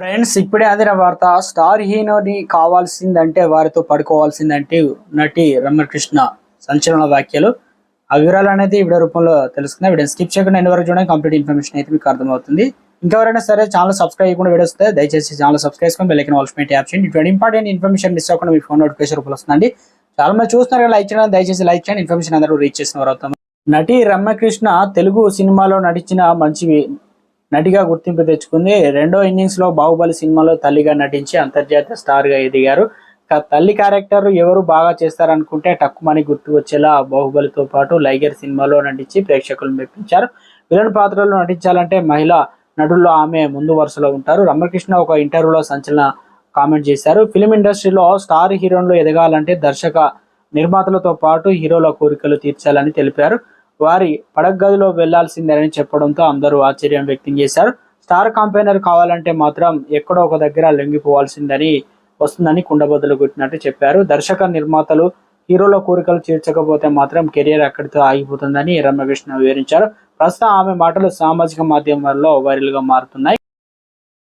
Friends ఇప్పుడే అందిన వార్త స్టార్ హీరోని కావాల్సిందంటే వారితో పడుకోవాల్సిందంటే నటి రమ్యకృష్ణ సంచలన వ్యాఖ్యలు. ఆ వివరాలు అనేది వీడియో రూపంలో తెలుసుకుందాం. వీడియో స్కిప్ చేయకుండా ఎన్ని వరకు చూడండి కంప్లీట్ ఇన్ఫర్మేషన్ అయితే మీకు అర్థమవుతుంది. ఇంకెవరైనా సరే ఛానల్ సబ్స్క్రైబ్ చేయకుండా వీడియోస్ వస్తే దయచేసి ఛానల్ సబ్స్క్రైబ్ చేసుకొని బెల్ ఐకన్ యాప్ చేయండి. ఇటువంటి ఇంపార్టెంట్ ఇన్ఫర్మేషన్ మిస్ అవ్వకుండా మీ ఫోన్ నోటిఫికేషన్ రూపంలో వస్తుందండి. చాలా మంది చూస్తున్నారు లైక్ చేయడం దయచేసి లైక్ చేయండి. ఇన్ఫర్మేషన్ అందరూ రీచ్ చేసిన వారు అవుతాం. నటి రమ్యకృష్ణ తెలుగు సినిమాలో నటించిన మంచి నటిగా గుర్తింపు తెచ్చుకుంది. రెండో ఇన్నింగ్స్లో బాహుబలి సినిమాలో తల్లిగా నటించి అంతర్జాతీయ స్టార్గా ఎదిగారు తల్లి క్యారెక్టర్ ఎవరు బాగా చేస్తారనుకుంటే టక్కుమని గుర్తు వచ్చేలా బాహుబలితో పాటు లైగర్ సినిమాలో నటించి ప్రేక్షకులను మెప్పించారు. విలన్ పాత్రలో నటించాలంటే మహిళ నటుల్లో ఆమె ముందు వరుసలో ఉంటారు. రమకృష్ణ ఒక ఇంటర్వ్యూలో సంచలన కామెంట్ చేశారు. ఫిలిం ఇండస్ట్రీలో స్టార్ హీరోలు ఎదగాలంటే దర్శక నిర్మాతలతో పాటు హీరోల కోరికలు తీర్చాలని తెలిపారు. వారి పడగదిలో వెళ్ళాల్సిందేనని చెప్పడంతో అందరూ ఆశ్చర్యం వ్యక్తం చేశారు. స్టార్ కంపెనర్ కావాలంటే మాత్రం ఎక్కడో ఒక దగ్గర లొంగిపోవాల్సిందని వస్తుందని కుండబద్దలు కొట్టినట్టు చెప్పారు. దర్శక నిర్మాతలు హీరోల కోరికలు తీర్చకపోతే మాత్రం కెరియర్ అక్కడితో ఆగిపోతుందని రమ్యకృష్ణ వివరించారు. ప్రస్తుతం ఆమె మాటలు సామాజిక మాధ్యమాల్లో వైరల్గా మారుతున్నాయి.